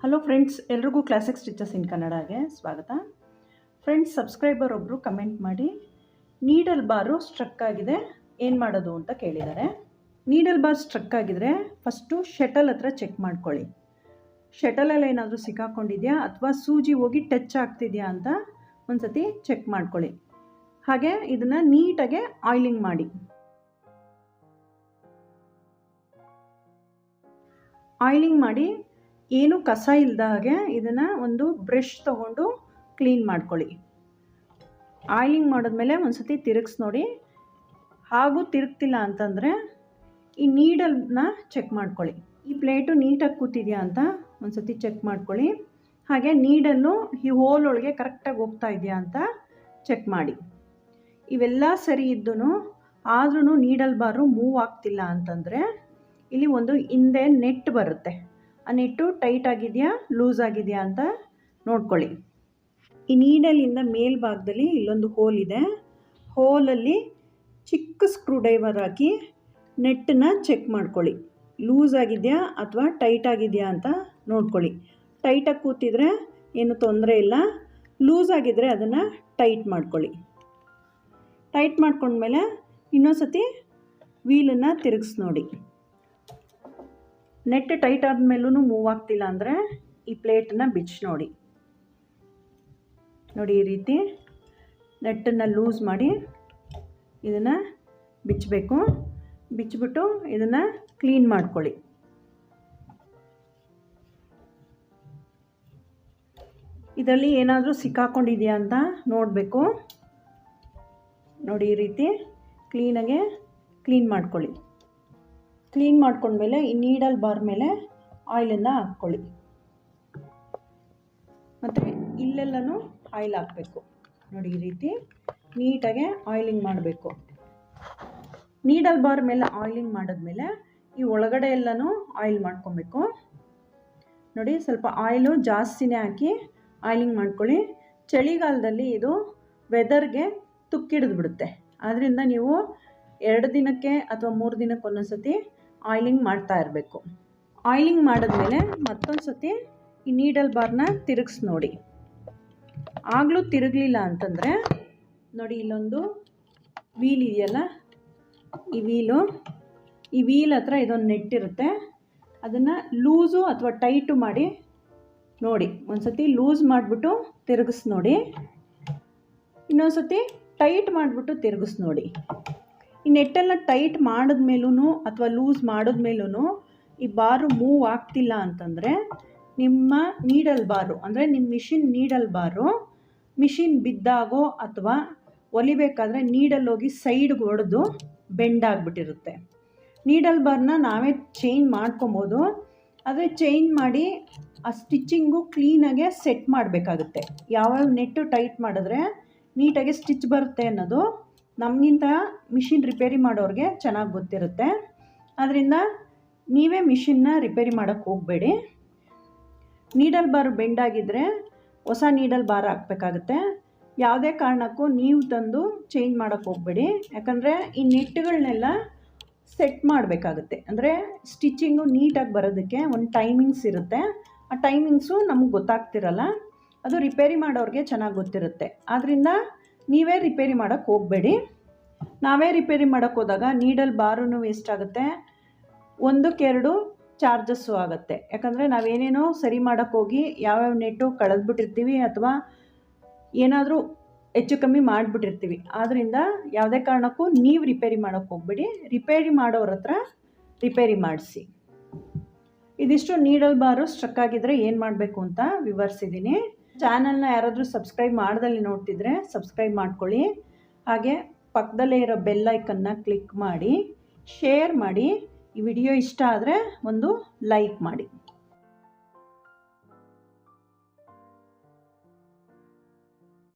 Hello friends ಎಲ್ರಿಗೂ classic stitches in ಕನ್ನಡಗೆ ಸ್ವಾಗತ. ಫ್ರೆಂಡ್ಸ್ ಸಬ್ಸ್ಕ್ರೈಬರ್ ಒಬ್ಬರು ಕಮೆಂಟ್ ಮಾಡಿ ನೀಡಲ್ ಬಾರು ಸ್ಟ್ರಕ್ ಆಗಿದೆ, ಏನು ಮಾಡೋದು ಅಂತ ಕೇಳಿದ್ದಾರೆ. ನೀಡಲ್ ಬಾರ್ ಸ್ಟ್ರಕ್ ಆಗಿದ್ರೆ ಫಸ್ಟು ಶಟಲ್ ಹತ್ರ ಚೆಕ್ ಮಾಡ್ಕೊಳ್ಳಿ. ಶಟಲಲ್ಲಿ ಏನಾದರೂ ಸಿಕ್ಕಾಕೊಂಡಿದೆಯಾ ಅಥವಾ ಸೂಜಿ ಹೋಗಿ ಟಚ್ ಆಗ್ತಿದೆಯಾ ಅಂತ ಒಂದು ಸತಿ ಚೆಕ್ ಮಾಡ್ಕೊಳ್ಳಿ. ಹಾಗೆ ಇದನ್ನು ನೀಟಾಗೆ ಆಯಿಲಿಂಗ್ ಮಾಡಿ. ಆಯಿಲಿಂಗ್ ಮಾಡಿ ಏನು ಕಸ ಇಲ್ಲದ ಹಾಗೆ ಇದನ್ನು ಒಂದು ಬ್ರಷ್ ತೊಗೊಂಡು ಕ್ಲೀನ್ ಮಾಡ್ಕೊಳ್ಳಿ. ಆಯಿಲಿಂಗ್ ಮಾಡಿದ್ಮೇಲೆ ಒಂದು ಸತಿ ತಿರುಗಿಸ್ ನೋಡಿ. ಹಾಗೂ ತಿರುಗ್ತಿಲ್ಲ ಅಂತಂದರೆ ಈ ನೀಡಲ್ನ ಚೆಕ್ ಮಾಡ್ಕೊಳ್ಳಿ. ಈ ಪ್ಲೇಟು ನೀಟಾಗಿ ಕೂತಿದೆಯಾ ಅಂತ ಒಂದು ಸತಿ ಚೆಕ್ ಮಾಡ್ಕೊಳ್ಳಿ. ಹಾಗೆ ನೀಡನ್ನು ಈ ಹೋಲ್ ಒಳಗೆ ಕರೆಕ್ಟಾಗಿ ಹೋಗ್ತಾ ಇದೆಯಾ ಅಂತ ಚೆಕ್ ಮಾಡಿ. ಇವೆಲ್ಲ ಸರಿ ಇದ್ದೂ ಆದ್ರೂ ನೀಡಲ್ ಬಾರು ಮೂವ್ ಆಗ್ತಿಲ್ಲ ಅಂತಂದರೆ ಇಲ್ಲಿ ಒಂದು ಹಿಂದೆ ನೆಟ್ ಬರುತ್ತೆ. ಆ ನೆಟ್ಟು ಟೈಟ್ ಆಗಿದೆಯಾ ಲೂಸ್ ಆಗಿದೆಯಾ ಅಂತ ನೋಡ್ಕೊಳ್ಳಿ. ಈ ನೀಡಲಿಂದ ಮೇಲ್ಭಾಗದಲ್ಲಿ ಇಲ್ಲೊಂದು ಹೋಲ್ ಇದೆ. ಹೋಲಲ್ಲಿ ಚಿಕ್ಕ ಸ್ಕ್ರೂ ಡ್ರೈವರ್ ಹಾಕಿ ನೆಟ್ಟನ್ನ ಚೆಕ್ ಮಾಡ್ಕೊಳ್ಳಿ. ಲೂಸ್ ಆಗಿದೆಯಾ ಅಥವಾ ಟೈಟ್ ಆಗಿದೆಯಾ ಅಂತ ನೋಡ್ಕೊಳ್ಳಿ. ಟೈಟಾಗಿ ಕೂತಿದ್ರೆ ಏನು ತೊಂದರೆ ಇಲ್ಲ. ಲೂಸ್ ಆಗಿದ್ರೆ ಅದನ್ನು ಟೈಟ್ ಮಾಡ್ಕೊಳ್ಳಿ. ಟೈಟ್ ಮಾಡ್ಕೊಂಡ್ಮೇಲೆ ಇನ್ನೊಂದು ಸತಿ ವೀಲನ್ನು ತಿರುಗಿಸ್ ನೋಡಿ. ನೆಟ್ ಟೈಟ್ ಆದಮೇಲೂ ಮೂವ್ ಆಗ್ತಿಲ್ಲ ಅಂದರೆ ಈ ಪ್ಲೇಟನ್ನ ಬಿಚ್ಚಿ ನೋಡಿ. ನೋಡಿ ಈ ರೀತಿ ನೆಟ್ಟನ್ನು ಲೂಸ್ ಮಾಡಿ ಇದನ್ನು ಬಿಚ್ಚಬೇಕು. ಬಿಚ್ಚಿಬಿಟ್ಟು ಇದನ್ನು ಕ್ಲೀನ್ ಮಾಡ್ಕೊಳ್ಳಿ. ಇದರಲ್ಲಿ ಏನಾದರೂ ಸಿಕ್ಕಾಕೊಂಡಿದೆಯಾ ಅಂತ ನೋಡಬೇಕು. ನೋಡಿ ಈ ರೀತಿ ಕ್ಲೀನಾಗೆ ಕ್ಲೀನ್ ಮಾಡ್ಕೊಳ್ಳಿ. ಕ್ಲೀನ್ ಮಾಡ್ಕೊಂಡ್ಮೇಲೆ ಈ ನೀಡಲ್ ಬಾರ್ ಮೇಲೆ ಆಯಿಲನ್ನು ಹಾಕ್ಕೊಳ್ಳಿ. ಮತ್ತು ಇಲ್ಲೆಲ್ಲನೂ ಆಯಿಲ್ ಹಾಕಬೇಕು. ನೋಡಿ ಈ ರೀತಿ ನೀಟಾಗೆ ಆಯಿಲಿಂಗ್ ಮಾಡಬೇಕು. ನೀಡಲ್ ಬಾರ್ ಮೇಲೆ ಆಯಿಲಿಂಗ್ ಮಾಡಿದ್ಮೇಲೆ ಈ ಒಳಗಡೆ ಎಲ್ಲನೂ ಆಯಿಲ್ ಮಾಡ್ಕೊಬೇಕು. ನೋಡಿ ಸ್ವಲ್ಪ ಆಯಿಲು ಜಾಸ್ತಿನೇ ಹಾಕಿ ಆಯಿಲಿಂಗ್ ಮಾಡ್ಕೊಳ್ಳಿ. ಚಳಿಗಾಲದಲ್ಲಿ ಇದು ವೆದರ್ಗೆ ತುಕ್ಕಿಡಿದ್ಬಿಡುತ್ತೆ ಆದ್ದರಿಂದ ನೀವು ಎರಡು ದಿನಕ್ಕೆ ಅಥವಾ ಮೂರು ದಿನಕ್ಕೆ ಒಂದೊಂದು ಸತಿ ಆಯಿಲಿಂಗ್ ಮಾಡ್ತಾ ಇರಬೇಕು. ಆಯಿಲಿಂಗ್ ಮಾಡಿದ್ಮೇಲೆ ಮತ್ತೊಂದು ಸತಿ ಈ ನೀಡಲ್ ಬಾರ್ನ ತಿರುಗಿಸ್ ನೋಡಿ. ಆಗಲೂ ತಿರುಗಲಿಲ್ಲ ಅಂತಂದರೆ ನೋಡಿ ಇಲ್ಲೊಂದು ವೀಲ್ ಇದೆಯಲ್ಲ? ಈ ವೀಲು. ಈ ವೀಲ್ ಹತ್ರ ಇದೊಂದು ನೆಟ್ಟಿರುತ್ತೆ ಅದನ್ನು ಲೂಸು ಅಥವಾ ಟೈಟು ಮಾಡಿ ನೋಡಿ. ಒಂದು ಸತಿ ಲೂಸ್ ಮಾಡಿಬಿಟ್ಟು ತಿರುಗಿಸ್ ನೋಡಿ. ಇನ್ನೊಂದು ಸತಿ ಟೈಟ್ ಮಾಡಿಬಿಟ್ಟು ತಿರುಗಿಸ್ ನೋಡಿ. ಈ ನೆಟ್ಟೆಲ್ಲ ಟೈಟ್ ಮಾಡಿದ್ಮೇಲೂ ಅಥವಾ ಲೂಸ್ ಮಾಡಿದ್ಮೇಲೂ ಈ ಬಾರು ಮೂವ್ ಆಗ್ತಿಲ್ಲ ಅಂತಂದರೆ ನಿಮ್ಮ ನೀಡಲ್ ಬಾರು, ಅಂದರೆ ನಿಮ್ಮ ಮಿಷಿನ್ ನೀಡಲ್ ಬಾರು ಮಿಷಿನ್ ಬಿದ್ದಾಗೋ ಅಥವಾ ಹೊಲಿಬೇಕಾದ್ರೆ ನೀಡಲ್ ಹೋಗಿ ಸೈಡ್ಗೆ ಹೊಡೆದು ಬೆಂಡ್ ಆಗಿಬಿಟ್ಟಿರುತ್ತೆ. ನೀಡಲ್ ಬಾರ್ನ ನಾವೇ ಚೇಂಜ್ ಮಾಡ್ಕೊಬೋದು, ಆದರೆ ಚೇಂಜ್ ಮಾಡಿ ಆ ಸ್ಟಿಚ್ಚಿಂಗು ಕ್ಲೀನಾಗೆ ಸೆಟ್ ಮಾಡಬೇಕಾಗುತ್ತೆ. ಯಾವ್ಯಾವ ನೆಟ್ಟು ಟೈಟ್ ಮಾಡಿದ್ರೆ ನೀಟಾಗಿ ಸ್ಟಿಚ್ ಬರುತ್ತೆ ಅನ್ನೋದು ನಮಗಿಂತ ಮಿಷಿನ್ ರಿಪೇರಿ ಮಾಡೋರಿಗೆ ಚೆನ್ನಾಗಿ ಗೊತ್ತಿರುತ್ತೆ. ಆದ್ದರಿಂದ ನೀವೇ ಮಿಷಿನ್ನ ರಿಪೇರಿ ಮಾಡೋಕ್ಕೆ ಹೋಗಬೇಡಿ. ನೀಡಲ್ ಬಾರ್ ಬೆಂಡಾಗಿದ್ದರೆ ಹೊಸ ನೀಡಲ್ ಬಾರ್ ಹಾಕಬೇಕಾಗುತ್ತೆ. ಯಾವುದೇ ಕಾರಣಕ್ಕೂ ನೀವು ತಂದು ಚೇಂಜ್ ಮಾಡೋಕ್ಕೆ ಹೋಗಬೇಡಿ. ಯಾಕಂದರೆ ಈ ನೆಟ್ಗಳನ್ನೆಲ್ಲ ಸೆಟ್ ಮಾಡಬೇಕಾಗುತ್ತೆ. ಅಂದರೆ ಸ್ಟಿಚ್ಚಿಂಗು ನೀಟಾಗಿ ಬರೋದಕ್ಕೆ ಒಂದು ಟೈಮಿಂಗ್ಸ್ ಇರುತ್ತೆ. ಆ ಟೈಮಿಂಗ್ಸು ನಮಗೆ ಗೊತ್ತಾಗ್ತಿರಲ್ಲ. ಅದು ರಿಪೇರಿ ಮಾಡೋರಿಗೆ ಚೆನ್ನಾಗಿ ಗೊತ್ತಿರುತ್ತೆ. ಆದ್ದರಿಂದ ನೀವೇ ರಿಪೇರಿ ಮಾಡೋಕ್ಕೆ ಹೋಗಬೇಡಿ. ನಾವೇ ರಿಪೇರಿ ಮಾಡೋಕ್ಕೆ ಹೋದಾಗ ನೀಡಲ್ ಬಾರೂ ವೇಸ್ಟ್ ಆಗುತ್ತೆ. ಒಂದಕ್ಕೆರಡು ಚಾರ್ಜಸ್ಸು ಆಗುತ್ತೆ. ಯಾಕಂದರೆ ನಾವೇನೇನೋ ಸರಿ ಮಾಡೋಕ್ಕೆ ಹೋಗಿ ಯಾವ್ಯಾವ ನೆಟ್ಟು ಕಳೆದ್ಬಿಟ್ಟಿರ್ತೀವಿ ಅಥವಾ ಏನಾದರೂ ಹೆಚ್ಚು ಕಮ್ಮಿ ಮಾಡಿಬಿಟ್ಟಿರ್ತೀವಿ. ಆದ್ದರಿಂದ ಯಾವುದೇ ಕಾರಣಕ್ಕೂ ನೀವು ರಿಪೇರಿ ಮಾಡೋಕ್ಕೆ ಹೋಗ್ಬೇಡಿ. ರಿಪೇರಿ ಮಾಡೋರ ಹತ್ರ ರಿಪೇರಿ ಮಾಡಿಸಿ. ಇದಿಷ್ಟು ನೀಡಲ್ ಬಾರು ಸ್ಟ್ರಕ್ ಆಗಿದ್ರೆ ಏನು ಮಾಡಬೇಕು ಅಂತ ವಿವರಿಸಿದ್ದೀನಿ ಚಾನಲ್ನ ಯಾರಾದರೂ ಸಬ್ಸ್ಕ್ರೈಬ್ ಮಾಡ್ದಲ್ಲಿ ನೋಡ್ತಿದ್ರೆ ಸಬ್ಸ್ಕ್ರೈಬ್ ಮಾಡ್ಕೊಳ್ಳಿ. ಹಾಗೆ ಪಕ್ಕದಲ್ಲೇ ಇರೋ ಬೆಲ್ ಐಕನ್ನ ಕ್ಲಿಕ್ ಮಾಡಿ, ಶೇರ್ ಮಾಡಿ. ಈ ವಿಡಿಯೋ ಇಷ್ಟ ಆದರೆ ಒಂದು ಲೈಕ್ ಮಾಡಿ.